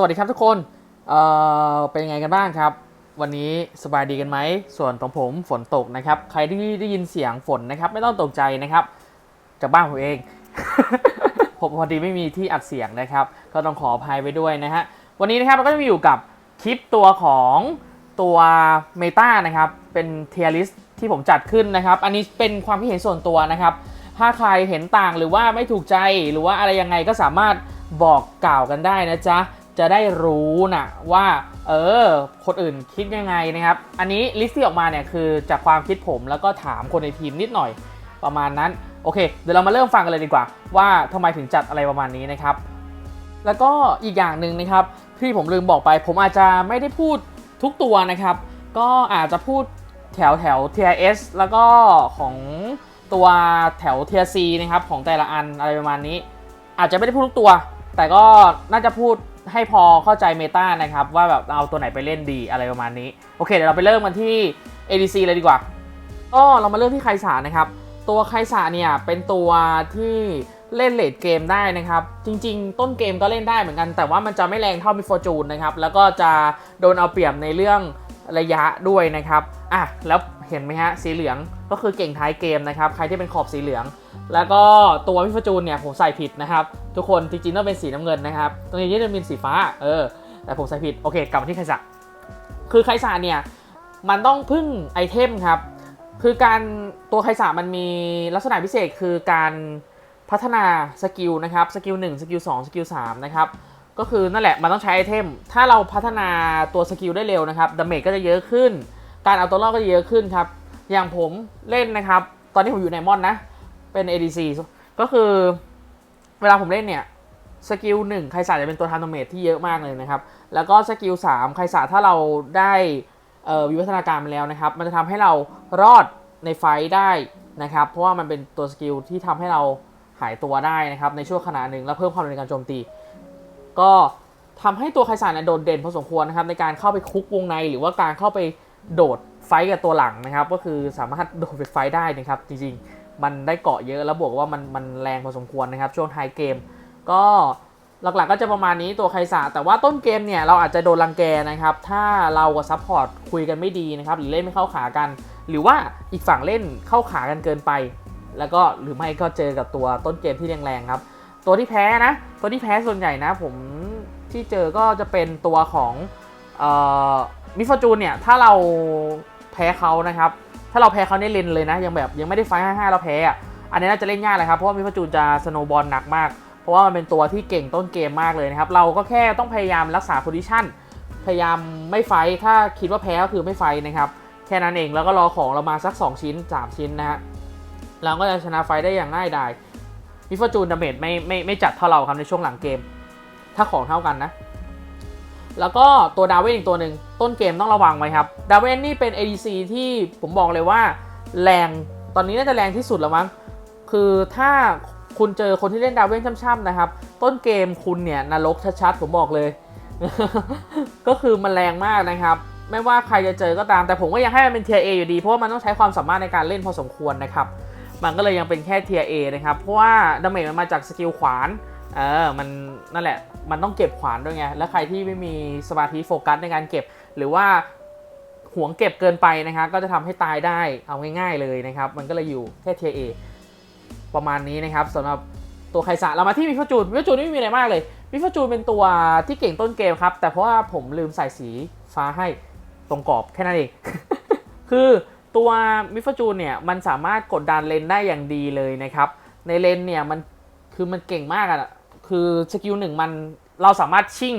สวัสดีครับทุกคนเอ่อเป็นยังไงกันบ้างครับ วันนี้สบายดีกันไหม ส่วนของผมฝนตกนะครับ ใครที่ได้ยินเสียงฝนนะครับ ไม่ต้องตกใจนะครับ จากบ้านผมเอง ผมพอดีไม่มีที่อัดเสียงนะครับ ก็ต้องขออภัยไปด้วยนะฮะ วันนี้นะครับเราก็จะมาอยู่กับคลิปตัวของตัวเมตานะครับ เป็นเทียริสที่ผมจัดขึ้นนะครับ อันนี้เป็นความคิดเห็นส่วนตัวนะครับ ถ้าใครเห็นต่างหรือว่าไม่ถูกใจหรือว่าอะไรยังไงก็สามารถบอกกล่าวกันได้นะจ๊ะ จะได้รู้นะว่า เออ คนอื่นคิดยังไงนะครับ อันนี้ลิสต์ที่ออกมาเนี่ยคือจากความคิดผมแล้วก็ถามคนในทีมนิดหน่อยประมาณนั้น โอเค เดี๋ยวเรามาเริ่มฟังกันเลยดีกว่า ว่าทำไมถึงจัดอะไรประมาณนี้นะครับ แล้วก็อีกอย่างหนึ่งนะครับที่ผมลืมบอกไป ผมอาจจะไม่ได้พูดทุกตัวนะครับ ก็อาจจะพูดแถวแถว TIS แล้วก็ของตัวแถว Tier C นะครับของแต่ละอันอะไรประมาณนี้ อาจจะไม่ได้พูดทุกตัว แต่ก็น่าจะพูด ให้พอเข้าใจเมตานะครับ ว่าแบบเอาตัวไหนไปเล่นดีอะไรประมาณนี้ โอเค เดี๋ยวเราไปเริ่มกันที่ ADC เลยดีกว่า ก็เรามาเริ่มที่ไคสานะครับ ตัวไคสาเนี่ยเป็นตัวที่เล่นเลดเกมได้นะครับ จริง ๆ ต้นเกมก็เล่นได้เหมือนกัน แต่ว่ามันจะไม่แรงเท่ามิฟอร์จูนนะครับ แล้วก็จะโดนเอาเปรียบในเรื่องระยะด้วยนะครับ อะ แล้วเห็นไหมฮะ สีเหลืองก็คือเก่งท้ายเกมนะครับ ใครที่เป็นขอบสีเหลือง แล้วก็ตัวมิฟจูนเนี่ยผมใส่ผิดนะครับ ทุกคนจริงๆต้องเป็นสีน้ำเงินนะครับตรงนี้จะเป็นสีฟ้าเออแต่ผมใส่ผิดโอเคกลับมาที่ไคสาคือไคสาเนี่ยมันต้องพึ่งไอเทมครับคือการตัวไคสามันมีลักษณะพิเศษคือการพัฒนาสกิลนะครับสกิล1สกิล2สกิล3นะครับก็คือนั่นแหละมันต้องใช้ไอเทม ถ้าเราพัฒนาตัวสกิลได้เร็วนะครับดาเมจก็จะเยอะขึ้น การเอาตัวรอดก็จะเยอะขึ้นครับอย่างผมเล่นนะครับ ตอนนี้ผมอยู่ในมอนนะ เป็น ADC ก็คือเวลาผมเล่นเนี่ยสกิลหนึ่งไคสาจะเป็นตัวทำดาเมจที่เยอะมากเลยนะครับ แล้วก็สกิลสามไคสาถ้าเราได้วิวัฒนาการมาแล้วนะครับ มันจะทำให้เรารอดในไฟได้นะครับ เพราะว่ามันเป็นตัวสกิลที่ทำให้เราหายตัวได้นะครับ ในช่วงขณะหนึ่งแล้วเพิ่มความเร็วในการโจมตี ก็ทำให้ตัวไคสาเนี่ยโดดเด่นพอสมควรนะครับ ในการเข้าไปคุกวงในหรือว่าการเข้าไปโดดไฟกับตัวหลังนะครับ ก็คือสามารถโดดไปไฟได้นะครับจริงๆ มันได้เกาะเยอะแล้วบวกว่ามันมันแรงพอสมควรนะครับ ช่วงท้ายเกม ก็หลักๆก็จะประมาณนี้ตัวไคสาแต่ว่าต้นเกมเนี่ยเราอาจจะโดนรังแกนะครับ ถ้าเรากับซัพพอร์ตคุยกันไม่ดีนะครับ หรือเล่นไม่เข้าขากัน หรือว่าอีกฝั่งเล่นเข้าขากันเกินไป แล้วก็หรือไม่ก็เจอกับตัวต้นเกมที่แรงๆครับ ตัวที่แพ้นะ ตัวที่แพ้ส่วนใหญ่นะ ผมที่เจอก็จะเป็นตัวของมิฟจูนเนี่ยถ้าเราแพ้เขานะครับ ถ้าเราแพ้เขาในเลนเลยนะ ยังแบบยังไม่ได้ไฟห้าห้าเราแพ้อะอันนี้น่าจะเล่นยากเลยครับ เพราะว่ามิฟฟ์จูนจะสโนว์บอลหนักมาก เพราะว่ามันเป็นตัวที่เก่งต้นเกมมากเลยนะครับ เราก็แค่ต้องพยายามรักษาโพซิชันพยายามไม่ไฟถ้าคิดว่าแพ้ก็คือไม่ไฟนะครับ แค่นั้นเองแล้วก็รอของเรามาสัก 2 ชิ้น 3 ชิ้นนะฮะเราก็จะชนะไฟได้อย่างง่ายดายมิฟฟ์จูนดาเมจไม่ไม่ไม่จัดเท่าเราครับในช่วงหลังเกม ถ้าของเท่ากันนะ แล้วก็ตัวดาเวนอีกตัวหนึ่งต้นเกมต้องระวังไว้ครับ ดาเวนนี่เป็น ADC ที่ผมบอกเลยว่าแรงตอนนี้น่าจะแรงที่สุดแล้วมั้งคือถ้าคุณเจอคนที่เล่นดาเวนช่ำๆนะครับ ต้นเกมคุณเนี่ยนรกชัดๆผมบอกเลย ก็คือมันแรงมากนะครับ ไม่ว่าใครจะเจอก็ตาม แต่ผมก็ยังให้มันเป็นเทียเออยู่ดี เพราะว่ามันต้องใช้ความสามารถในการเล่นพอสมควรนะครับ มันก็เลยยังเป็นแค่เทียเอนะครับ เพราะว่าดาเมจมันมาจากสกิลขวาน เออมันนั่นแหละ มันต้องเก็บขวานด้วยไง แล้วใครที่ไม่มีสมาธิโฟกัสในการเก็บ หรือว่าหวงเก็บเกินไปนะครับก็จะทำให้ตายได้เอาง่ายๆเลยนะครับ มันก็เลยอยู่แค่เทเอประมาณนี้นะครับสำหรับตัวไคสะเรามาที่มิฟจูนมิฟจูนไม่มีอะไรมากเลยมิฟจูนเป็นตัวที่เก่งต้นเกมครับ แต่เพราะว่าผมลืมใส่สีฟ้าให้ตรงกรอบแค่นั้นเอง คือตัวมิฟจูนเนี่ยมันสามารถกดดันเลนได้อย่างดีเลยนะครับ ในเลนเนี่ยมันคือมันเก่งมากอะ คือสกิลหนึ่งมันเราสามารถชิ่ง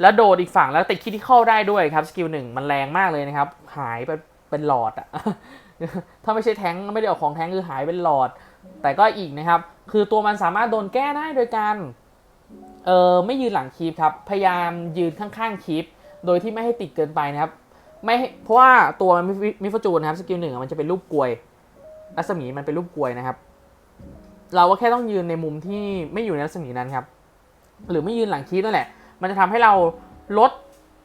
แล้วโดดอีกฝั่งแล้วติดคิดที่เข้าได้ด้วยครับสกิลหนึ่งมันแรงมากเลยนะครับ หายไปเป็นหลอดอะถ้าไม่ใช่แท้งไม่ได้ออกของแท้งคือหายเป็นหลอด แต่ก็อีกนะครับ คือตัวมันสามารถโดนแก้ได้โดยการเออไม่ยืนหลังคีปครับ พยายามยืนข้างๆคีปโดยที่ไม่ให้ติดเกินไปนะครับ ไม่เพราะว่าตัวมิฟจูนนะครับสกิลหนึ่งมันจะเป็นรูปกลวยรัศมีมันเป็นรูปกลวยนะครับ เราก็แค่ต้องยืนในมุมที่ไม่อยู่ในรัศมีนั้นครับ หรือไม่ยืนหลังคีปนั่นแหละ มันจะทำให้เราลด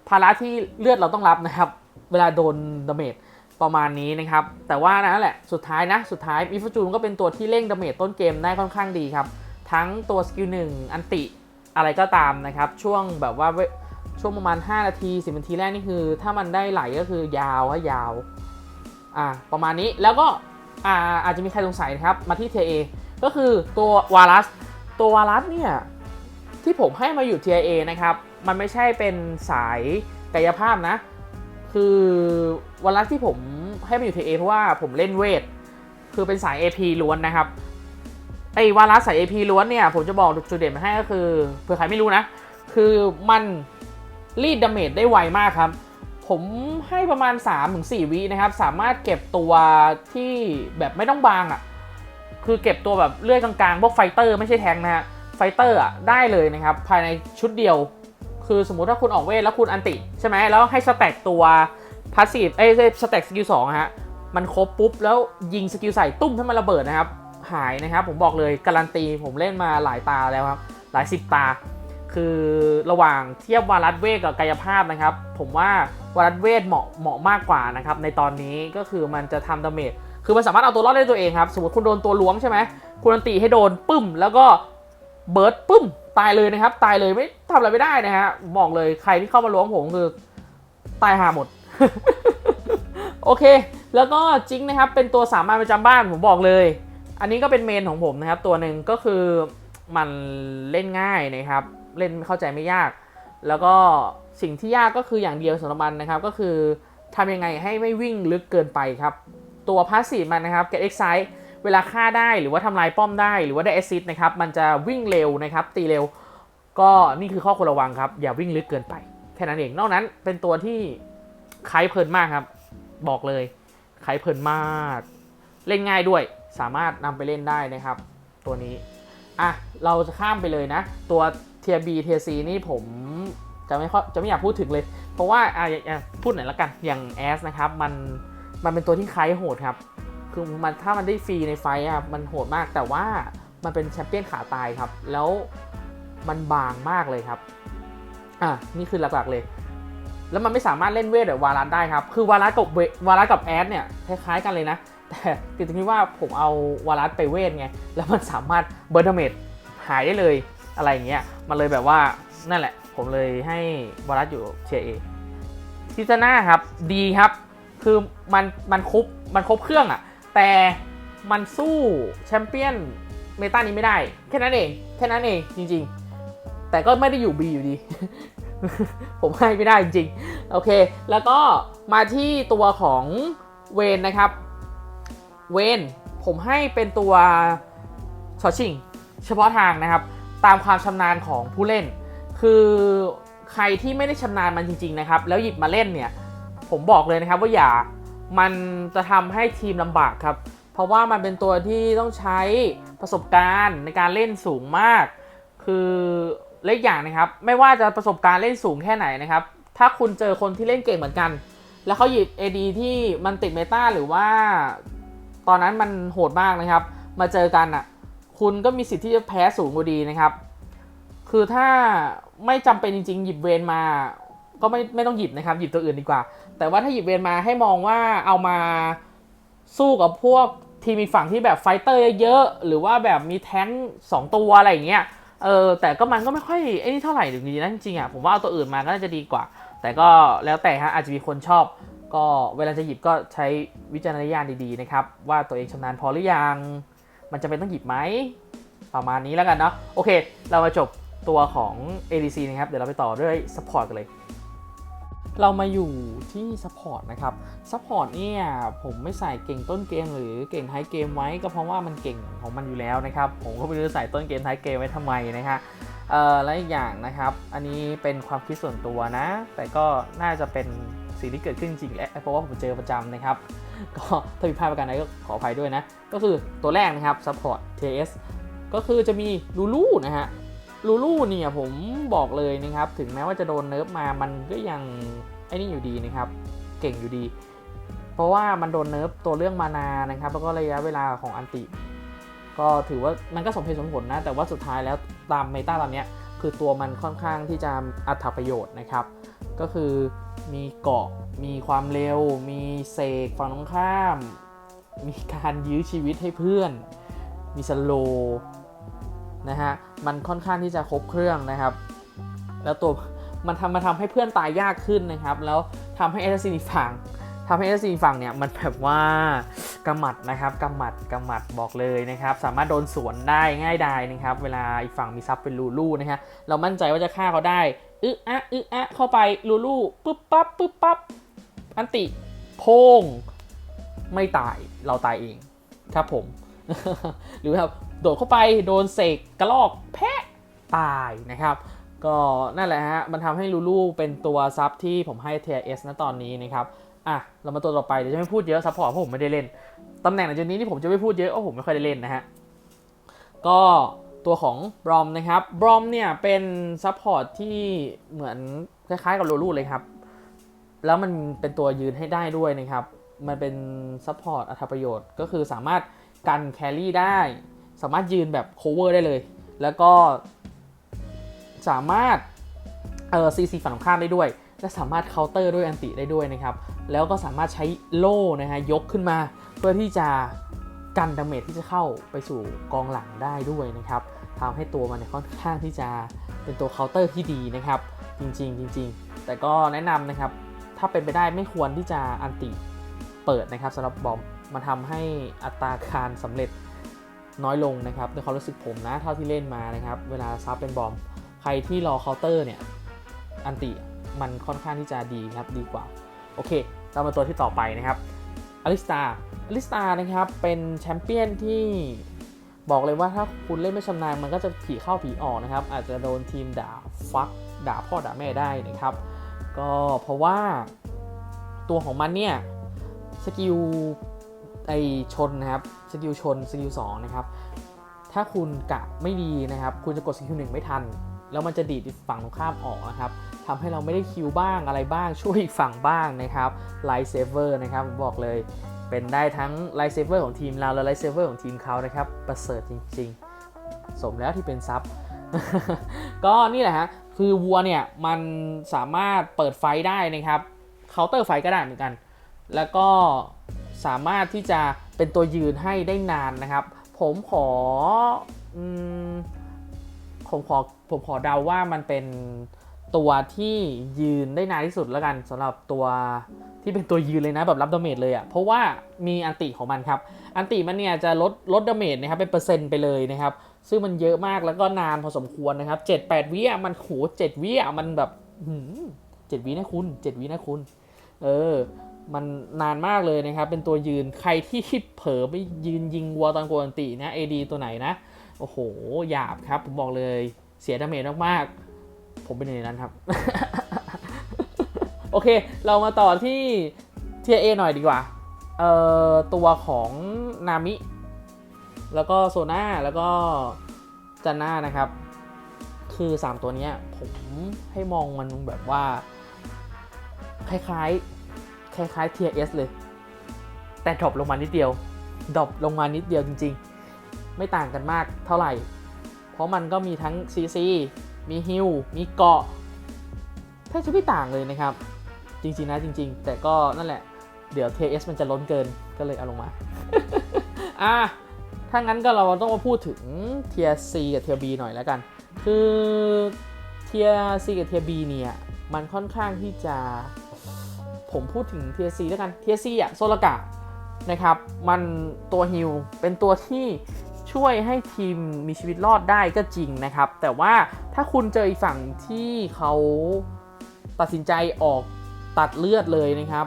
ภาระที่เลือดเราต้องรับนะครับ เวลาโดนดาเมจประมาณนี้นะครับ แต่ว่านั่นแหละสุดท้ายนะ สุดท้ายมิฟจูนก็เป็นตัวที่เร่งดาเมจต้นเกมได้ค่อนข้างดีครับ ทั้งตัวสกิลหนึ่งอันติอะไรก็ตามนะครับ ช่วงแบบว่าเวช่วงประมาณ 5 นาที 10 นาทีแรกนี่คือ ถ้ามันได้ไหลก็คือยาวฮะยาวอ่าประมาณนี้แล้วก็อ่าอาจจะมีใครสงสัยนะครับ มาที่ TA ก็คือตัววารัสตัววารัสเนี่ยที่ผมให้มาอยู่ TIA นะครับ มันไม่ใช่เป็นสายกายภาพนะ คือวารัสที่ผมให้มาอยู่ TIA เพราะว่าผมเล่นเวท คือเป็นสาย AP ล้วนนะครับไอ้วารัสสาย AP ล้วนเนี่ยผมจะบอกจุดเด่นมาให้ก็คือเผื่อใครไม่รู้นะ คือมันรีดดาเมจได้ไวมากครับผมให้ประมาณ 3-4 วินะครับ สามารถเก็บตัวที่แบบไม่ต้องบางอะ่ะ คือเก็บตัวแบบเลื่อยกลางๆ พวกไฟเตอร์ไม่ใช่แทงนะฮะ ไฟเตอร์อะได้เลยนะครับ ภายในชุดเดียว คือสมมุติถ้าคุณออกเวทแล้วคุณอันติ ใช่ไหมแล้วให้สแต็กตัวพาสซีฟเอ้ยสแต็กสกิลสองฮะ มันครบปุ๊บ แล้วยิงสกิลใส่ตุ้มให้มันระเบิดนะครับ หายนะครับ ผมบอกเลยการันตีผมเล่นมาหลายตาแล้วครับ หลายสิบตา คือระหว่างเทียบวารัสเวทกับกายภาพนะครับ ผมว่าวารัสเวทเหมาะเหมาะมากกว่านะครับในตอนนี้ก็คือมันจะทำดาเมจ คือมันสามารถเอาตัวรอดได้ตัวเองครับ สมมติคุณโดนตัวล้วงใช่ไหมคุณอันตีให้โดนปึ้ม แล้วก็เบิร์ดปึ้ม ตายเลยนะครับ ตายเลยไม่ทำอะไรไม่ได้นะฮะบอกเลยใครที่เข้ามาล้วงผมคือตายหาหมด โอเค แล้วก็จิงนะครับ เป็นตัวสามัญประจำบ้านผมบอกเลย อันนี้ก็เป็นเมนของผมนะครับ ตัวหนึ่งก็คือมันเล่นง่ายนะครับ เล่นเข้าใจไม่ยาก แล้วก็สิ่งที่ยากก็คืออย่างเดียวสำหรับมันนะครับ ก็คือทำยังไงให้ไม่วิ่งลึกเกินไปครับ ตัวพาสซีฟมันนะครับ get excite เวลาฆ่าได้หรือว่าทำลายป้อมได้หรือว่าได้ assist นะครับ มันจะวิ่งเร็วนะครับ ตีเร็ว ก็นี่คือข้อควรระวังครับ อย่าวิ่งลึกเกินไป แค่นั้นเอง นอกนั้นเป็นตัวที่คล้ายเพลินมากครับ บอกเลยคล้ายเพลินมาก เล่นง่ายด้วย สามารถนำไปเล่นได้นะครับ ตัวนี้อะเราจะข้ามไปเลยนะ ตัวเทียบีเทียซีนี่ผมจะไม่ค่อยจะไม่อยากพูดถึงเลย เพราะว่าอะอย่างพูดหน่อยละกันอย่างแอสนะครับมัน มันเป็นตัวที่คล้ายโหดครับ คือมันถ้ามันได้ฟรีในไฟท์อะมันโหดมากแต่ว่ามันเป็นแชมเปี้ยนขาตายครับ แล้วมันบางมากเลยครับ อะนี่คือหลักๆเลย แล้วมันไม่สามารถเล่นเวทแบบวารัสได้ครับ คือวารัสกับเววารัสกับแอดเนี่ยคล้ายๆกันเลยนะ แต่ติดตรงที่ว่าผมเอาวารัสไปเวทไง แล้วมันสามารถเบิร์ดเมจหายได้เลยอะไรอย่างเงี้ย มันเลยแบบว่านั่นแหละ ผมเลยให้วารัสอยู่เชียเอทิตนาครับดีครับ คือมันมันครบมันครบเครื่องอะแต่มันสู้แชมเปี้ยนเมตานี้ไม่ได้ แค่นั้นเอง แค่นั้นเองจริง ๆ แต่ก็ไม่ได้อยู่ B อยู่ดี ผมให้ไม่ได้จริงๆ โอเค แล้วก็มาที่ตัวของเวนนะครับ เวนผมให้เป็นตัวชอชิงเฉพาะทางนะครับ ตามความชำนาญของผู้เล่น คือใครที่ไม่ได้ชำนาญมันจริง ๆ นะครับ แล้วหยิบมาเล่นเนี่ย ผมบอกเลยนะครับว่าอย่ามันจะทำให้ทีมลำบากครับ เพราะว่ามันเป็นตัวที่ต้องใช้ประสบการณ์ในการเล่นสูงมาก คือเล็กอย่างนะครับ ไม่ว่าจะประสบการณ์เล่นสูงแค่ไหนนะครับ ถ้าคุณเจอคนที่เล่นเก่งเหมือนกัน แล้วเขาหยิบ AD ที่มันติดเมตาหรือว่า ตอนนั้นมันโหดมากนะครับ มาเจอกันอะ คุณก็มีสิทธิ์ที่จะแพ้สูงกว่าดีนะครับ คือถ้าไม่จำเป็นจริงๆ หยิบเวนมา ก็ไม่ไม่ต้องหยิบนะครับ หยิบตัวอื่นดีกว่า แต่ว่าถ้าหยิบเวนมาให้มองว่าเอามาสู้กับพวกทีมอีกฝั่งที่แบบไฟเตอร์เยอะๆหรือว่าแบบมีแท้งสองตัวอะไรอย่างเงี้ยเออแต่ก็มันก็ไม่ค่อยไอ้นี่เท่าไหร่ถึงดีนะจริงๆอะผมว่าเอาตัวอื่นมาก็น่าจะดีกว่า แต่ก็แล้วแต่ฮะอาจจะมีคนชอบ ก็เวลาจะหยิบก็ใช้วิจารณญาณดีๆนะครับว่าตัวเองชำนาญพอหรือยังมันจะเป็นต้องหยิบไหมประมาณนี้แล้วกันเนาะโอเค เรามาจบตัวของ ADC นะครับ เดี๋ยวเราไปต่อด้วย Support กันเลย เรามาอยู่ที่ Support นะครับ Support เนี่ยผมไม่ใส่เก่งต้นเกมหรือเก่งท้ายเกมไว้ก็เพราะว่ามันเก่งของมันอยู่แล้วนะครับ ผมก็ไม่รู้ใส่ต้นเกมท้ายเกมไว้ทำไมนะฮะเอ่อและอีกอย่างนะครับ อันนี้เป็นความคิดส่วนตัวนะ แต่ก็น่าจะเป็นสิ่งที่เกิดขึ้นจริงแหละเพราะว่าผมเจอประจำนะครับ ก็ถ้าผิดพลาดประการใดก็ขออภัยด้วยนะ ก็คือตัวแรกนะครับ Support TS ก็คือจะมีลูลูนะฮะ ลูลูเนี่ยผมบอกเลยนะครับ ถึงแม้ว่าจะโดนเนิร์ฟมามันก็ยังไอ้นี่อยู่ดีนะครับ เก่งอยู่ดี เพราะว่ามันโดนเนิร์ฟตัวเรื่องมานานะครับ แล้วก็ระยะเวลาของอันติ ก็ถือว่ามันก็สมเหตุสมผลนะ แต่ว่าสุดท้ายแล้วตามเมตาตอนเนี้ยคือตัวมันค่อนข้างที่จะอัตประโยชน์นะครับ ก็คือมีเกาะมีความเร็ว มีเสกฝั่งตรงข้าม มีการยื้อชีวิตให้เพื่อน มีสโล นะฮะมันค่อนข้างที่จะครบเครื่องนะครับ แล้วตัวมันทำมาทำให้เพื่อนตายยากขึ้นนะครับ แล้วทำให้เอสซีฝั่งทำให้เอสซีฝั่งเนี่ยมันแบบว่ากำหมัดนะครับกำหมัดกำหมัดบอกเลยนะครับ สามารถโดนสวนได้ง่ายดายนะครับ เวลาอีกฝั่งมีซับเป็นลูลูนะฮะเรามั่นใจว่าจะฆ่าเขาได้อึะอะอึะอะเข้าไปลูลูปุ๊บปั๊บปุ๊บปั๊บอันติโพงไม่ตายเราตายเองครับผม หรือแบบโดดเข้าไปโดนเสกกระลอกแพะตายนะครับ ก็นั่นแหละฮะ มันทำให้ลูลูเป็นตัวซับที่ผมให้เทียเอสนะตอนนี้นะครับ อะ เรามาตัวต่อไปเดี๋ยวจะไม่พูดเยอะซัพพอร์ตเพราะผมไม่ได้เล่น ตำแหน่งหลังจากนี้ที่ผมจะไม่พูดเยอะเพราะผมไม่ค่อยได้เล่นนะฮะ ก็ตัวของบรอมนะครับ บรอมเนี่ยเป็นซัพพอร์ตที่เหมือนคล้ายๆกับลูลูเลยครับ แล้วมันเป็นตัวยืนให้ได้ด้วยนะครับ มันเป็นซัพพอร์ตอัตประโยชน์ก็คือสามารถ กันแครี่ได้ สามารถยืนแบบโคเวอร์ได้เลย แล้วก็สามารถเออซีซีฝั่งตรงข้ามได้ด้วย และสามารถเคาน์เตอร์ด้วยอันติได้ด้วยนะครับ แล้วก็สามารถใช้โล่นะฮะยกขึ้นมาเพื่อที่จะกันดาเมจที่จะเข้าไปสู่กองหลังได้ด้วยนะครับทำให้ตัวมันเนี่ยค่อนข้างที่จะเป็นตัวเคาน์เตอร์ที่ดีนะครับ จริงๆจริงๆแต่ก็แนะนำนะครับ ถ้าเป็นไปได้ไม่ควรที่จะอันติเปิดนะครับสำหรับบอม มันทำให้อัตราการสำเร็จน้อยลงนะครับในความรู้สึกผมนะเท่าที่เล่นมานะครับ เวลาซับเป็นบอม ใครที่รอเคาน์เตอร์เนี่ยอันติมันค่อนข้างที่จะดีครับดีกว่า โอเค เรามาตัวที่ต่อไปนะครับอลิสตาอลิสตานะครับเป็นแชมเปี้ยนที่บอกเลยว่าถ้าคุณเล่นไม่ชำนาญมันก็จะผีเข้าผีออกนะครับ อาจจะโดนทีมด่าฟักด่าพ่อด่าแม่ได้นะครับ ก็เพราะว่าตัวของมันเนี่ยสกิล ไอชนนะครับสกิลชนสกิล2นะครับถ้าคุณกะไม่ดีนะครับ คุณจะกดสกิลหนึ่งไม่ทัน แล้วมันจะดีดฝั่งตรงข้ามออกนะครับทำให้เราไม่ได้คิวบ้างอะไรบ้างช่วยอีกฝั่งบ้างนะครับไลท์เซเวอร์นะครับผมบอกเลยเป็นได้ทั้งไลท์เซเวอร์ของทีมเราและไลท์เซเวอร์ของทีมเขานะครับประเสริฐจริง ๆ สมแล้วที่เป็นซับก็นี่แหละฮะคือวัวเนี่ยมันสามารถเปิดไฟได้นะครับเคาน์เตอร์ไฟก็ได้เหมือนกัน แล้วก็ สามารถที่จะเป็นตัวยืนให้ได้นานนะครับ ผมขอผมขอผมขอเดาว่ามันเป็นตัวที่ยืนได้นานที่สุดแล้วกันสำหรับตัวที่เป็นตัวยืนเลยนะแบบรับดาเมจเลยอะ่ะเพราะว่ามีอันติของมันครับ อันติมันเนี่ยจะลดลดดาเมจนะครับเป็นเปอร์เซ็นต์ไปเลยนะครับ ซึ่งมันเยอะมากแล้วก็นานพอสมควรนะครับเจ็ดแปดวิอะมันโหเจ็ดวิอะมันแบบเจ็ดวินะคุณเจ็ดวินะคุณ เออ มันนานมากเลยนะครับ เป็นตัวยืนใครที่เผลอไปยืนยิงวัวตอนโกนตินะ AD ตัวไหนนะ โอ้โห หยาบครับ ผมบอกเลยเสียดาเมจมากๆ ผมเป็นหนึ่งในนั้นครับ โอเค เรามาต่อที่เทียเอหน่อยดีกว่า เอ่อ ตัวของนามิ แล้วก็โซน่าแล้วก็จันน่านะครับ คือ 3 ตัวนี้ผมให้มองมันแบบว่า คล้ายๆ คล้ายๆ TS เลย แต่ดรอปลงมานิดเดียวดรอปลงมานิดเดียวจริง ๆ ไม่ต่างกันมากเท่าไหร่ เพราะมันก็มีทั้ง CC มีฮิลมีเกาะแทบจะไม่ต่างเลยนะครับ จริง ๆ นะจริง ๆ แต่ก็นั่นแหละ เดี๋ยว TS มันจะล้นเกินก็เลยเอาลงมา อะถ้างั้นก็เราต้องมาพูดถึง Tier C กับ Tier B หน่อยแล้วกัน คือ Tier C กับ Tier B เนี่ย มันค่อนข้างที่จะ ผมพูดถึง Tier C แล้วกัน Tier C อะโซลกะนะครับ มันตัวฮิลเป็นตัวที่ช่วยให้ทีมมีชีวิตรอดได้ก็จริงนะครับ แต่ว่าถ้าคุณเจออีกฝั่งที่เขาตัดสินใจออกตัดเลือดเลยนะครับ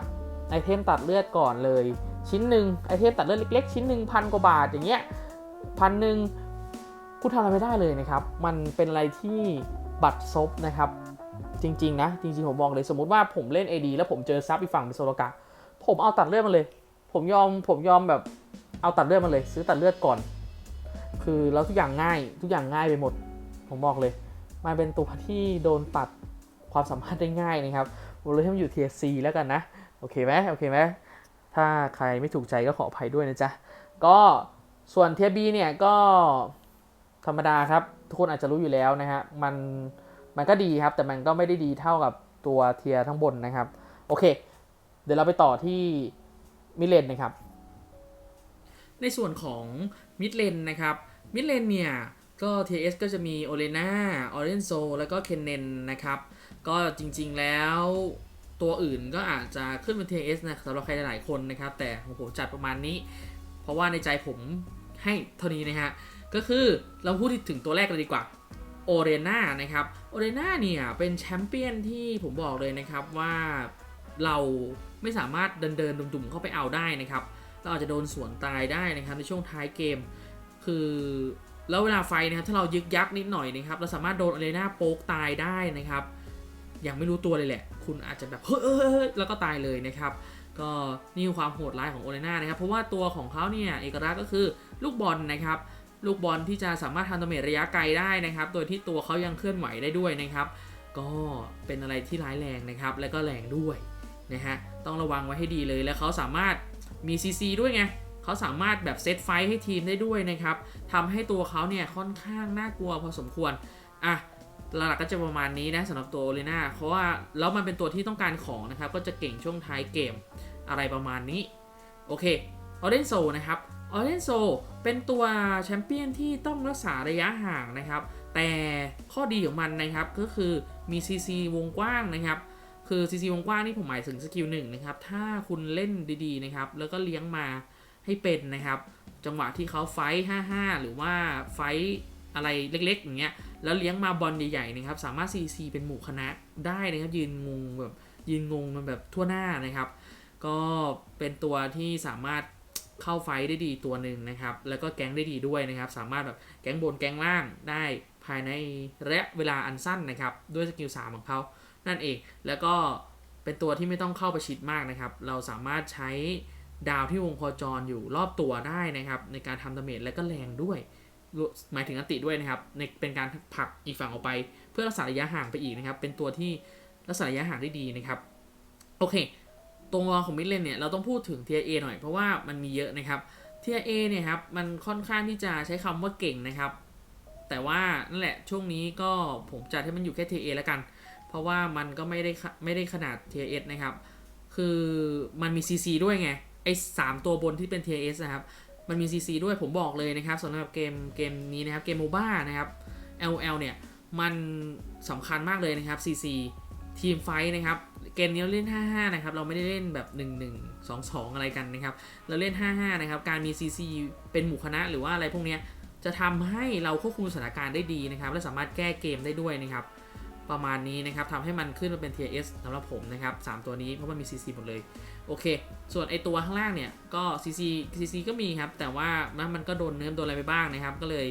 ไอเทมตัดเลือดก่อนเลย ชิ้นหนึ่งไอเทมตัดเลือดเล็กๆ ชิ้นหนึ่งพันกว่าบาทอย่างเงี้ยพันหนึ่งคุณทำอะไรไม่ได้เลยนะครับ มันเป็นอะไรที่บัตรซบนะครับ จริง ๆ นะ จริง ๆ ผมบอกเลยสมมติว่าผมเล่น AD แล้วผมเจอซับอีกฝั่งเป็นโซโลกะ ผมเอาตัดเลือดมาเลย ผมยอมผมยอมแบบเอาตัดเลือดมาเลย ซื้อตัดเลือดก่อน คือแล้วทุกอย่างง่าย ทุกอย่างง่ายไปหมด ผมบอกเลย มันเป็นตัวที่โดนตัดความสามารถได้ง่ายนะครับผมเลยให้มันอยู่ Tier C แล้วกันนะ โอเคไหมโอเคไหมถ้าใครไม่ถูกใจก็ขออภัยด้วยนะจ๊ะ ก็ส่วน Tier B เนี่ยก็ธรรมดาครับ ทุกคนอาจจะรู้อยู่แล้วนะฮะมัน มันก็ดีครับ แต่มันก็ไม่ได้ดีเท่ากับตัวเทียทั้งบนนะครับ โอเค เดี๋ยวเราไปต่อที่มิเลนนะครับ ในส่วนของมิดเลนนะครับ มิดเลนเนี่ยก็ TS ก็จะมีโอเลนาออเรนโซ แล้วก็เคนเนนนะครับ ก็จริงๆแล้วตัวอื่นก็อาจจะขึ้นเป็น TS นะสำหรับใครหลายๆคนนะครับ แต่ของผมจัดประมาณนี้ เพราะว่าในใจผมให้เท่านี้นะฮะ ก็คือเราพูดถึงตัวแรกเลยดีกว่า โอเรนานะครับโอเรนาเนี่ยเป็นแชมเปี้ยนที่ผมบอกเลยนะครับว่าเราไม่สามารถเดินเดินดุ่มๆเข้าไปเอาได้นะครับ เราอาจจะโดนสวนตายได้นะครับในช่วงท้ายเกม คือแล้วเวลาไฟนะครับถ้าเรายึกยักนิดหน่อยนะครับเราสามารถโดนอารีนาโป๊กตายได้นะครับยังไม่รู้ตัวเลยแหละ คุณอาจจะแบบเฮ้ยเฮ้ยแล้วก็ตายเลยนะครับ ก็นี่คือความโหดร้ายของโอเลนานะครับ เพราะว่าตัวของเขาเนี่ยเอกลักษณ์ก็คือลูกบอลนะครับ ลูกบอลที่จะสามารถทำดาเมจระยะไกลได้นะครับ โดยที่ตัวเขายังเคลื่อนไหวได้ด้วยนะครับ ก็เป็นอะไรที่ร้ายแรงนะครับ และก็แรงด้วยนะฮะ ต้องระวังไว้ให้ดีเลย และเขาสามารถมี CC ด้วยไงเขาสามารถแบบเซตไฟให้ทีมได้ด้วยนะครับทำให้ตัวเขาเนี่ยค่อนข้างน่ากลัวพอสมควร อะหลักๆก็จะประมาณนี้นะสำหรับตัวโอเลนาเพราะว่าแล้วมันเป็นตัวที่ต้องการของนะครับ ก็จะเก่งช่วงท้ายเกมอะไรประมาณนี้ โอเคออเรนโซนะครับ ออเรนโซเป็นตัวแชมเปี้ยนที่ต้องรักษาระยะห่างนะครับ แต่ข้อดีของมันนะครับก็คือมี CC วงกว้างนะครับ คือ CC วงกว้างนี่ผมหมายถึงสกิลหนึ่งนะครับ ถ้าคุณเล่นดีๆนะครับ แล้วก็เลี้ยงมาให้เป็นนะครับ จังหวะที่เขาไฟท์5-5หรือว่าไฟอะไรเล็กๆอย่างเงี้ย แล้วเลี้ยงมาบอลใหญ่ๆนะครับ สามารถ CC เป็นหมู่คณะได้นะครับ ยืนงงแบบยืนงงมันแบบทั่วหน้านะครับ ก็เป็นตัวที่สามารถ เข้าไฟได้ดีตัวหนึ่งนะครับ แล้วก็แก๊งได้ดีด้วยนะครับ สามารถแบบแก๊งบนแก๊งล่างได้ภายในระยะเวลาอันสั้นนะครับ ด้วยสกิล 3 ของเขา นั่นเอง แล้วก็เป็นตัวที่ไม่ต้องเข้าประชิดมากนะครับ เราสามารถใช้ดาวที่วงโคจรอยู่รอบตัวได้นะครับ ในการทำดาเมจและก็แรงด้วย หมายถึงอันติด้วยนะครับในเป็นการผลักอีกฝั่งออกไป เพื่อรักษาระยะห่างไปอีกนะครับ เป็นตัวที่รักษาระยะห่างได้ดีนะครับ โอเค ตัวของมิดเลนเนี่ยเราต้องพูดถึง Tier A หน่อยเพราะว่ามันมีเยอะนะครับ Tier A เนี่ยครับมันค่อนข้างที่จะใช้คำว่าเก่งนะครับ แต่ว่านั่นแหละช่วงนี้ก็ผมจัดให้มันอยู่แค่ Tier A แล้วกัน เพราะว่ามันก็ไม่ได้ไม่ได้ขนาด Tier S นะครับ คือมันมี CC ด้วยไงไอ้สามตัวบนที่เป็น Tier S นะครับ มันมี CC ด้วยผมบอกเลยนะครับสำหรับเกมเกมนี้นะครับเกมโมบ้านะครับ LL เนี่ย มันสำคัญมากเลยนะครับ CC ทีมไฟท์นะครับ เกมนี้เราเล่น 5-5 นะครับ เราไม่ได้เล่นแบบ 1-1 2-2 อะไรกันนะครับ เราเล่น 5-5 นะครับ การมี CC เป็นหมู่คณะหรือว่าอะไรพวกนี้จะทำให้เราควบคุมสถานการณ์ได้ดีนะครับ และสามารถแก้เกมได้ด้วยนะครับ ประมาณนี้นะครับทำให้มันขึ้นมาเป็น Tier S สำหรับผมนะครับ 3 ตัวนี้เพราะมันมี CC หมดเลย โอเค ส่วนไอตัวข้างล่างเนี่ยก็ CC CC ก็มีครับ แต่ว่ามันมันก็โดนเนื้อโดนอะไรไปบ้างนะครับ ก็เลย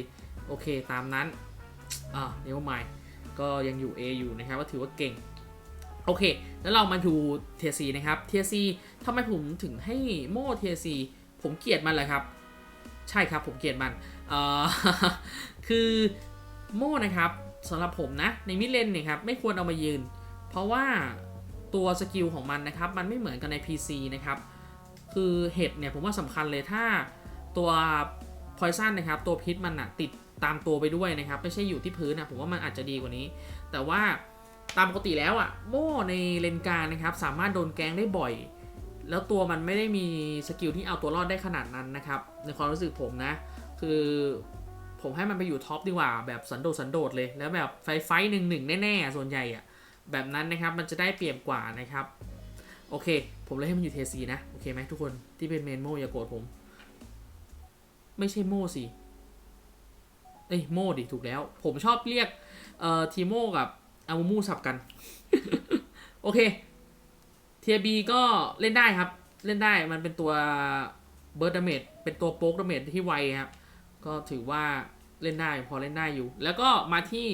โอเคตามนั้นอ่าเนวไมก็ยังอยู่ A อยู่นะครับก็ถือว่าเก่ง โอเค แล้วเรามาดูเทียซีนะครับ เทียซีทำไมผมถึงให้โม่เทียซีผมเกลียดมันเลยครับ ใช่ครับผมเกลียดมันเอ่อคือโม่นะครับสำหรับผมนะ ในมิเลนเนี่ยครับ ไม่ควรเอามายืน เพราะว่าตัวสกิลของมันนะครับ มันไม่เหมือนกันใน PC นะครับ คือเห็ดเนี่ยผมว่าสำคัญเลยถ้าตัวพอยซันนะครับ ตัวพิษมันอะติดตามตัวไปด้วยนะครับ ไม่ใช่อยู่ที่พื้นนะผมว่ามันอาจจะดีกว่านี้ แต่ว่า ตามปกติแล้วอะโม่ในเลนกลารนะครับ สามารถโดนแกงได้บ่อย แล้วตัวมันไม่ได้มีสกิลที่เอาตัวรอดได้ขนาดนั้นนะครับ ในความรู้สึกผมนะ คือผมให้มันไปอยู่ท็อปดีกว่า แบบสันโดษสันโดษเลย แล้วแบบไฟไฟหนึ่งหนึ่งแน่ๆ ส่วนใหญ่อะแบบนั้นนะครับ มันจะได้เปรียบกว่านะครับ โอเค ผมเลยให้มันอยู่เทซีนะ โอเคไหมทุกคนที่เป็นเมนโมอย่าโกรธผม ไม่ใช่โมสิเอ้ยโมดิถูกแล้ว ผมชอบเรียกเอ่อทีโมกับ อามูมูสับกัน โอเคเทียบีก็เล่นได้ครับ เล่นได้มันเป็นตัวเบิร์ดดาเมจเป็นตัวโป๊กดาเมจที่ไวครับ ก็ถือว่าเล่นได้พอเล่นได้อยู่ แล้วก็มาที่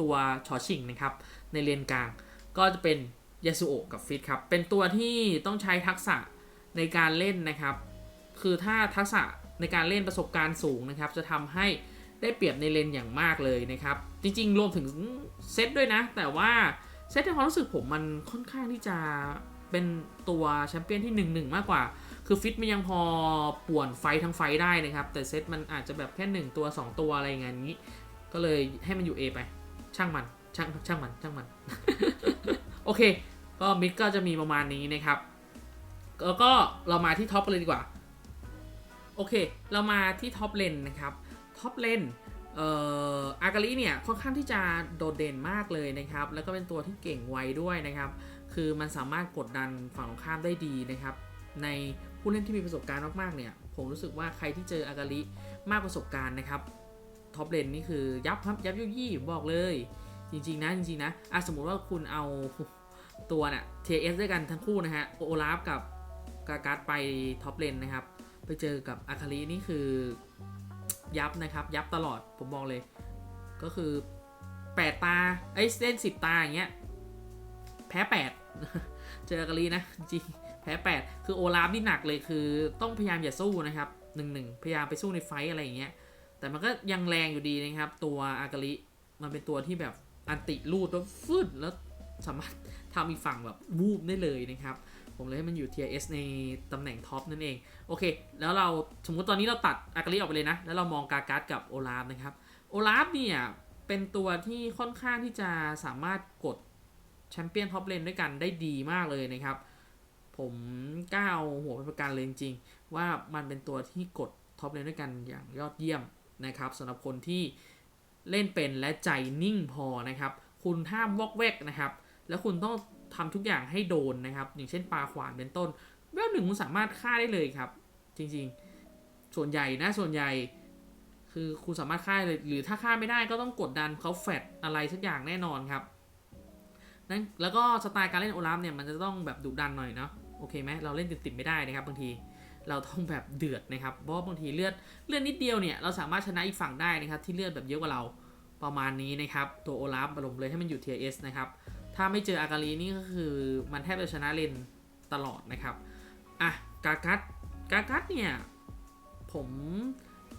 ตัวชอชิงนะครับ ในเลนกลาง ก็จะเป็นยาสุโอะกับฟิตครับ เป็นตัวที่ต้องใช้ทักษะในการเล่นนะครับ คือถ้าทักษะในการเล่นประสบการณ์สูงนะครับ จะทำให้ได้เปรียบในเลนอย่างมากเลยนะครับ จริงๆ รวมถึงเซตด้วยนะ แต่ว่าเซตในความรู้สึกผมมันค่อนข้างที่จะเป็นตัวแชมเปี้ยนที่1นึมากกว่า คือฟิตมันยังพอป่วนไฟทั้งไฟได้นะครับ แต่เซตมันอาจจะแบบแค่ 1 ตัว 2 ตัวอะไรอย่างนี้ ก็เลยให้มันอยู่ A ไป ช่างมัน ช่างช่างมัน ช่างมัน โอเค ก็มิดก็จะมีประมาณนี้นะครับ แล้วก็เรามาที่ท็อปเลยดีกว่า โอเค เรามาที่ท็อปเลนนะครับ ท็อปเลน อากาลิเนี่ยค่อนข้างที่จะโดดเด่นมากเลยนะครับ แล้วก็เป็นตัวที่เก่งไวด้วยนะครับ คือมันสามารถกดดันฝั่งตรงข้ามได้ดีนะครับ ในผู้เล่นที่มีประสบการณ์มากๆเนี่ย ผมรู้สึกว่าใครที่เจออากาลิมากประสบการณ์นะครับท็อปเลนนี่คือยับครับยับยุยี่บอกเลย จริงๆนะจริงๆนะอะสมมติว่าคุณเอาตัวเนี่ย TS ด้วยกันทั้งคู่นะฮะโอลาฟกับกาการ์ดไปท็อปเลนนะครับ ไปเจอกับอาคารินี่คือ ยับนะครับ ยับตลอดผมบอกเลย ก็คือ 8 ตาไอ้เส้น10 ตาอย่างเงี้ยแพ้ 8 เจออาคารินะจริงแพ้ 8 คือโอลาฟนี่หนักเลยคือต้องพยายามอย่าสู้นะครับหนึ่งหนึ่งพยายามไปสู้ในไฟอะไรอย่างเงี้ยแต่มันก็ยังแรงอยู่ดีนะครับ ตัวอากาลิมันเป็นตัวที่แบบอันติลูดแล้วฟึดแล้วสามารถทำอีกฝั่งแบบวูบได้เลยนะครับ ผมเลยให้มันอยู่ tier S ในตำแหน่งท็อปนั่นเอง โอเค แล้วเราสมมุติตอนนี้เราตัดอากาลิออกไปเลยนะ แล้วเรามองกาการ์ดกับโอลาฟนะครับโอลาฟเนี่ย เป็นตัวที่ค่อนข้างที่จะสามารถกดแชมเปี้ยนท็อปเลนด้วยกันได้ดีมากเลยนะครับ ผมกล้าเอาหัวเป็นประกันเลยจริงๆว่ามันเป็นตัวที่กดท็อปเลนด้วยกันอย่างยอดเยี่ยมนะครับสำหรับคนที่เล่นเป็นและใจนิ่งพอนะครับ คุณห้ามวอกแวกนะครับ แล้วคุณต้อง ทำทุกอย่างให้โดนนะครับ อย่างเช่นปลาขวานเป็นต้น เวลหนึ่งคุณสามารถฆ่าได้เลยครับ จริงๆ ส่วนใหญ่นะส่วนใหญ่ คือคุณสามารถฆ่าเลยหรือถ้าฆ่าไม่ได้ก็ต้องกดดันเขาแฟดอะไรสักอย่างแน่นอนครับนั่นแล้วก็สไตล์การเล่นโอลาฟเนี่ยมันจะต้องแบบดุดันหน่อยเนาะโอเคไหมเราเล่นติดๆไม่ได้นะครับ บางทีเราต้องแบบเดือดนะครับเพราะบางทีเลือดเลือดนิดเดียวเนี่ยเราสามารถชนะอีกฝั่งได้นะครับที่เลือดแบบเยอะกว่าเราประมาณนี้นะครับ ตัวโอลาฟลงเลยให้มันอยู่ tier S นะครับ ถ้าไม่เจออากาลีนี่ก็คือมันแทบจะชนะเลนตลอดนะครับ อะ กากัสกากัสเนี่ย ผม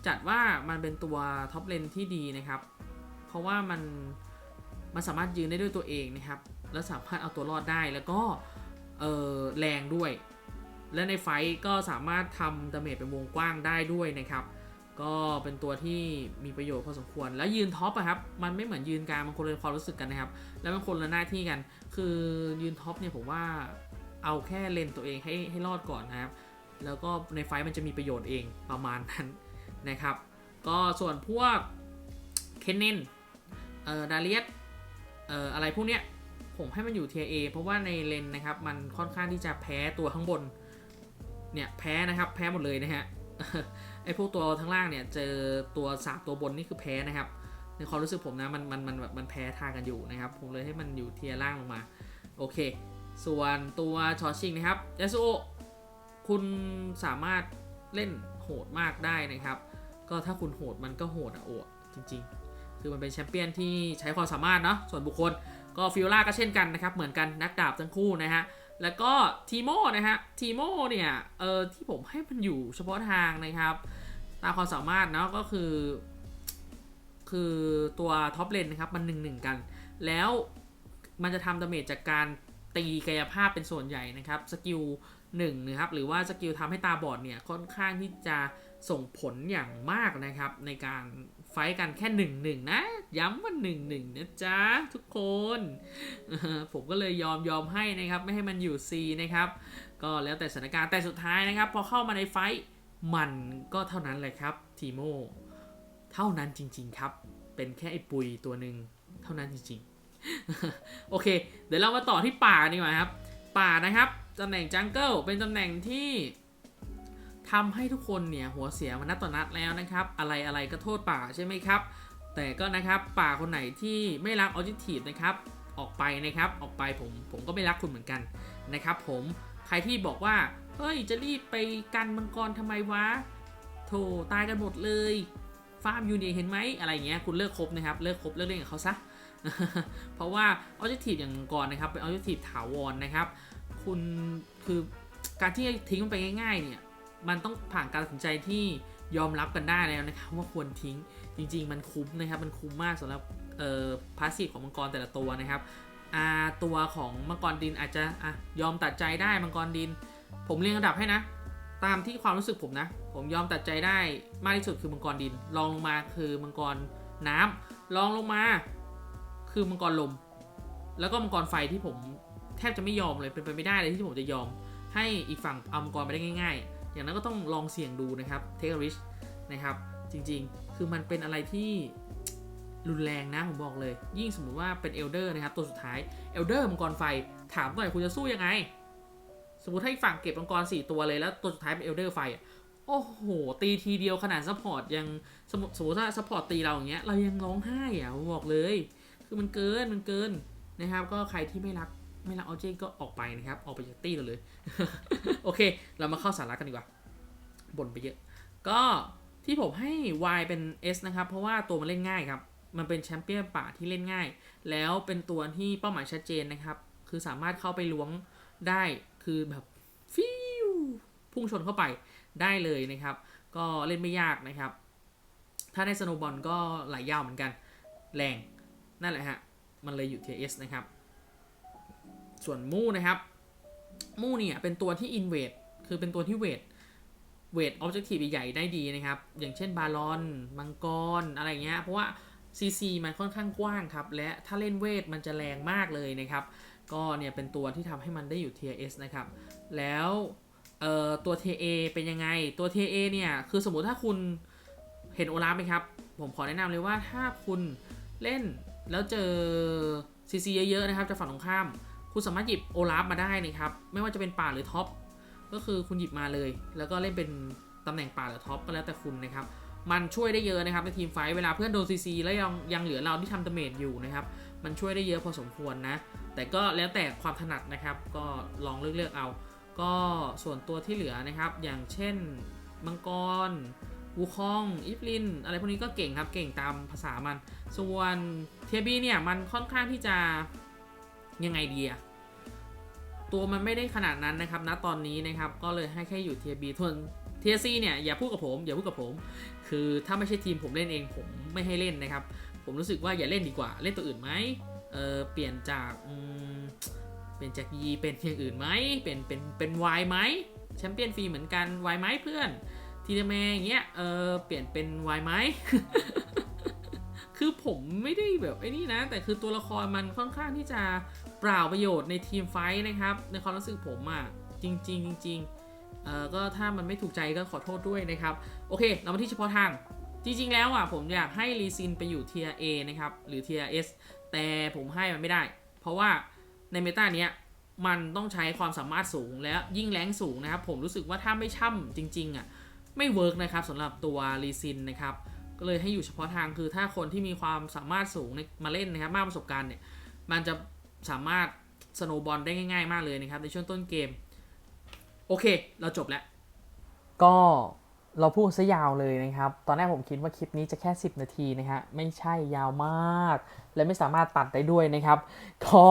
จัดว่ามันเป็นตัวท็อปเลนที่ดีนะครับ เพราะว่ามันมันสามารถยืนได้ด้วยตัวเองนะครับ แล้วสามารถเอาตัวรอดได้แล้วก็เออแรงด้วย และในไฟท์ก็สามารถทำดาเมจเป็นวงกว้างได้ด้วยนะครับ ก็เป็นตัวที่มีประโยชน์พอสมควร แล้วยืนท็อปอะครับ มันไม่เหมือนยืนกลางมันคนละความรู้สึกกันนะครับ แล้วมันคนละหน้าที่กัน คือยืนท็อปเนี่ยผมว่าเอาแค่เลนตัวเองให้ให้รอดก่อนนะครับ แล้วก็ในไฟมันจะมีประโยชน์เองประมาณนั้นนะครับ ก็ส่วนพวกเคนเนนเอ่อดาเลียสเอ่ออะไรพวกเนี้ยผมให้มันอยู่ tier A เพราะว่าในเลนนะครับ มันค่อนข้างที่จะแพ้ตัวข้างบน เนี่ยแพ้นะครับ แพ้หมดเลยนะฮะ ไอ้พวกตัวทั้งล่างเนี่ยเจอตัวสามตัวบนนี่คือแพ้นะครับในความรู้สึกผมนะมันมันมันแบบมันแพ้ทางกันอยู่นะครับ ผมเลยให้มันอยู่เทียร์ล่างลงมา โอเค ส่วนตัวชอชิงนะครับยาสุโอคุณสามารถเล่นโหดมากได้นะครับ ก็ถ้าคุณโหดมันก็โหดอะโอจริง ๆ คือมันเป็นแชมเปี้ยนที่ใช้ความสามารถเนาะส่วนบุคคลก็ฟิโอล่าก็เช่นกันนะครับ เหมือนกันนักดาบทั้งคู่นะฮะ แล้วก็ทีโมนะฮะทีโมเนี่ยเออที่ผมให้มันอยู่เฉพาะทางนะครับ ตามความสามารถเนาะก็คือ คือตัวท็อปเลนนะครับมันหนึ่งหนึ่งกัน แล้วมันจะทำดาเมจจากการตีกายภาพเป็นส่วนใหญ่นะครับสกิลหนึ่งนะครับหรือว่าสกิลทำให้ตาบอดเนี่ยค่อนข้างที่จะส่งผลอย่างมากนะครับในการ ไฟท์กันแค่หนึ่งหนึ่งนะ ย้ำว่าหนึ่งหนึ่งนะจ๊ะทุกคน ผมก็เลยยอมยอมให้นะครับ ไม่ให้มันอยู่ C นะครับ ก็แล้วแต่สถานการณ์แต่สุดท้ายนะครับ พอเข้ามาในไฟท์มันก็เท่านั้นแหละครับทีโมเท่านั้นจริง ๆครับ เป็นแค่ไอ้ปุยตัวหนึ่งเท่านั้นจริงๆ โอเค เดี๋ยวเรามาต่อที่ป่าดีกว่าครับ ป่านะครับตำแหน่งจังเกิลเป็นตำแหน่งที่ ทำให้ทุกคนเนี่ยหัวเสียมานัดต่อนัดแล้วนะครับ อะไรอะไรก็โทษป่าใช่ไหมครับ แต่ก็นะครับป่าคนไหนที่ไม่รักออจิทีฟนะครับออกไปนะครับออกไปผมผมก็ไม่รักคุณเหมือนกันนะครับ ผมใครที่บอกว่าเฮ้ยจะรีบไปกันมังกรทำไมวะโถตายกันหมดเลยฟาร์มยูเนียเห็นไหมอะไรเงี้ยคุณเลิกคบนะครับเลิกคบเลิกเล่นกับเขาซะเพราะว่าออ j จ c t i v e อย่างก่อนนะครับเป็นออ j จ c t i v e ถาวรนะครับ คุณคือการที่จะทิ้งมันไปง่ายๆเนี่ย มันต้องผ่านการตัดสินใจที่ยอมรับกันได้แล้วนะครับว่าควรทิ้งจริง ๆ มันคุ้มนะครับ มันคุ้มมากสำหรับเอ่อพาสซีฟของมังกรแต่ละตัวนะครับอาตัวของมังกรดินอาจจะอะยอมตัดใจได้มังกรดิน ผมเรียงระดับให้นะ ตามที่ความรู้สึกผมนะ ผมยอมตัดใจได้มากที่สุดคือมังกรดินรองลงมาคือมังกรน้ำรองลงมา คือมังกรลม แล้วก็มังกรไฟที่ผมแทบจะไม่ยอมเลยเป็นไปไม่ได้เลยที่ผมจะยอมให้อีกฝั่งเอามังกรไปได้ง่าย อย่างนั้นก็ต้องลองเสี่ยงดูนะครับเทคริชนะครับจริงๆ คือมันเป็นอะไรที่รุนแรงนะผมบอกเลย ยิ่งสมมติว่าเป็นเอลเดอร์นะครับตัวสุดท้ายเอลเดอร์มังกรไฟถามหน่อยคุณจะสู้ยังไง สมมติถ้ฝั่งเก็บมังกรสี่ตัวเลยแล้วตัวสุดท้ายเป็นเอลเดอร์ไฟอะโอ้โห ตีทีเดียวขนาดซัพพอร์ตยังสมมติสมมติถ้าซัพพอร์ตตีเราอย่างเงี้ยเรายังร้องไห้อะผมบอกเลย คือมันเกินมันเกินนะครับ ก็ใครที่ไม่รัก ไม่รักออเจนก็ออกไปนะครับ ออกไปจากตี้เราเลย โอเค เรามาเข้าสาระกันดีกว่าบ่นไปเยอะ ก็ที่ผมให้ Y เป็น S นะครับ เพราะว่าตัวมันเล่นง่ายครับ มันเป็นแชมเปี้ยนป่าที่เล่นง่าย แล้วเป็นตัวที่เป้าหมายชัดเจนนะครับ คือสามารถเข้าไปล้วงได้ คือแบบฟิวพุ่งชนเข้าไปได้เลยนะครับ ก็เล่นไม่ยากนะครับ ถ้าในสโนบอลก็ไหลยยาวเหมือนกัน แรง นั่นแหละฮะ มันเลยอยู่ TS นะครับ ส่วนมู่นะครับ มู่เนี่ยเป็นตัวที่อินเวดคือเป็นตัวที่เวทเวทออบเจกตีฟใหญ่ได้ดีนะครับ อย่างเช่นบาลอนมังกรอะไรเงี้ยเพราะว่า CC มันค่อนข้างกว้างครับ และถ้าเล่นเวทมันจะแรงมากเลยนะครับ ก็เนี่ยเป็นตัวที่ทำให้มันได้อยู่ Tier S นะครับ แล้วเอ่อตัว TA เป็นยังไงตัว TA เนี่ย คือสมมุติถ้าคุณเห็นโอลาฟไหมครับ ผมขอแนะนำเลยว่าถ้าคุณเล่นแล้วเจอ CC เยอะๆนะครับจากฝั่งตรงข้าม คุณสามารถหยิบโอลาฟมาได้นะครับ ไม่ว่าจะเป็นป่าหรือท็อป ก็คือคุณหยิบมาเลย แล้วก็เล่นเป็นตำแหน่งป่าหรือท็อปก็แล้วแต่คุณนะครับ มันช่วยได้เยอะนะครับในทีมไฟท์เวลาเพื่อนโดนซีซีแล้วยังยังเหลือเราที่ทำดาเมจอยู่นะครับ มันช่วยได้เยอะพอสมควรนะ แต่ก็แล้วแต่ความถนัดนะครับ ก็ลองเลือกเอา ก็ส่วนตัวที่เหลือนะครับ อย่างเช่นมังกรวูคอง อิฟลิน อะไรพวกนี้ก็เก่งครับ เก่งตามภาษามัน ส่วนเทบีเนี่ย มันค่อนข้างที่จะ ยังไงดีอะตัวมันไม่ได้ขนาดนั้นนะครับณตอนนี้นะครับก็เลยให้แค่อยู่เทียบีทวนเทียซีเนี่ยอย่าพูดกับผมอย่าพูดกับผม คือถ้าไม่ใช่ทีมผมเล่นเองผมไม่ให้เล่นนะครับ ผมรู้สึกว่าอย่าเล่นดีกว่าเล่นตัวอื่นไหมเออเปลี่ยนจากเปลี่ยนจากยีเป็นอย่างอื่นไหมเป็นเป็นเป็นวายไหมแชมเปี้ยนฟรีเหมือนกันวายไหมเพื่อนทีเดแมอย่างเงี้ยเออเปลี่ยนเป็นวายไหม คือผมไม่ได้แบบไอ้นี่นะ แต่คือตัวละครมันค่อนข้างที่จะเปล่าประโยชน์ในทีมไฟท์นะครับ ในความรู้สึกผมอะ่ะจริงๆจริงๆเออก็ถ้ามันไม่ถูกใจก็ขอโทษด้วยนะครับ โอเค เรามาที่เฉพาะทาง จริง ๆ แล้วอะผมอยากให้รีซินไปอยู่เทีย A นะครับ หรือเทีย S แต่ผมให้มันไม่ได้ เพราะว่าในเมตาเนี้ยมันต้องใช้ความสามารถสูงและยิ่งแรงสูงนะครับ ผมรู้สึกว่าถ้าไม่ช่ำจริง ๆอะไม่เวิร์กนะครับสำหรับตัวรีซินนะครับ ก็เลยให้อยู่เฉพาะทางคือถ้าคนที่มีความสามารถสูงในมาเล่นนะครับมากประสบการณ์เนี่ยมันจะสามารถสโนบอลได้ง่ายๆ มากเลยนะครับ ในช่วงต้นเกม โอเค เราจบแล้ว ก็เราพูดซะยาวเลยนะครับ ตอนแรกผมคิดว่าคลิปนี้จะแค่ 10 นาทีนะฮะไม่ใช่ยาวมาก และไม่สามารถตัดได้ด้วยนะครับ ก็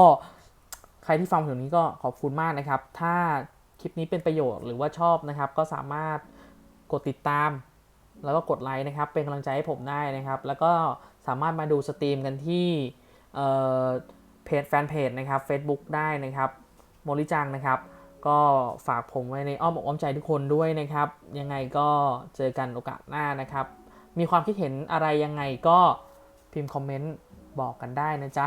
ใครที่ฟังถึงนี้ก็ขอบคุณมากนะครับ ถ้าคลิปนี้เป็นประโยชน์หรือว่าชอบนะครับ ก็สามารถกดติดตาม แล้วก็กดไลค์นะครับ เป็นกำลังใจให้ผมได้นะครับ แล้วก็สามารถมาดูสตรีมกันที่เพจแฟนเพจนะครับ Facebook ได้นะครับโมริจังนะครับ ก็ฝากผมไว้ในอ้อมอกอ้อมใจทุกคนด้วยนะครับ ยังไงก็เจอกันโอกาสหน้านะครับ มีความคิดเห็นอะไรยังไงก็พิมพ์คอมเมนต์บอกกันได้นะจ๊ะ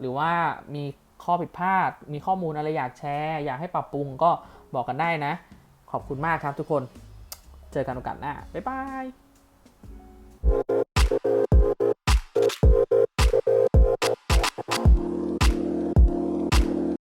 หรือว่ามีข้อผิดพลาด มีข้อมูลอะไรอยากแชร์ อยากให้ปรับปรุงก็บอกกันได้นะ ขอบคุณมากครับทุกคน เจอกันโอกาสหน้า บ๊ายบาย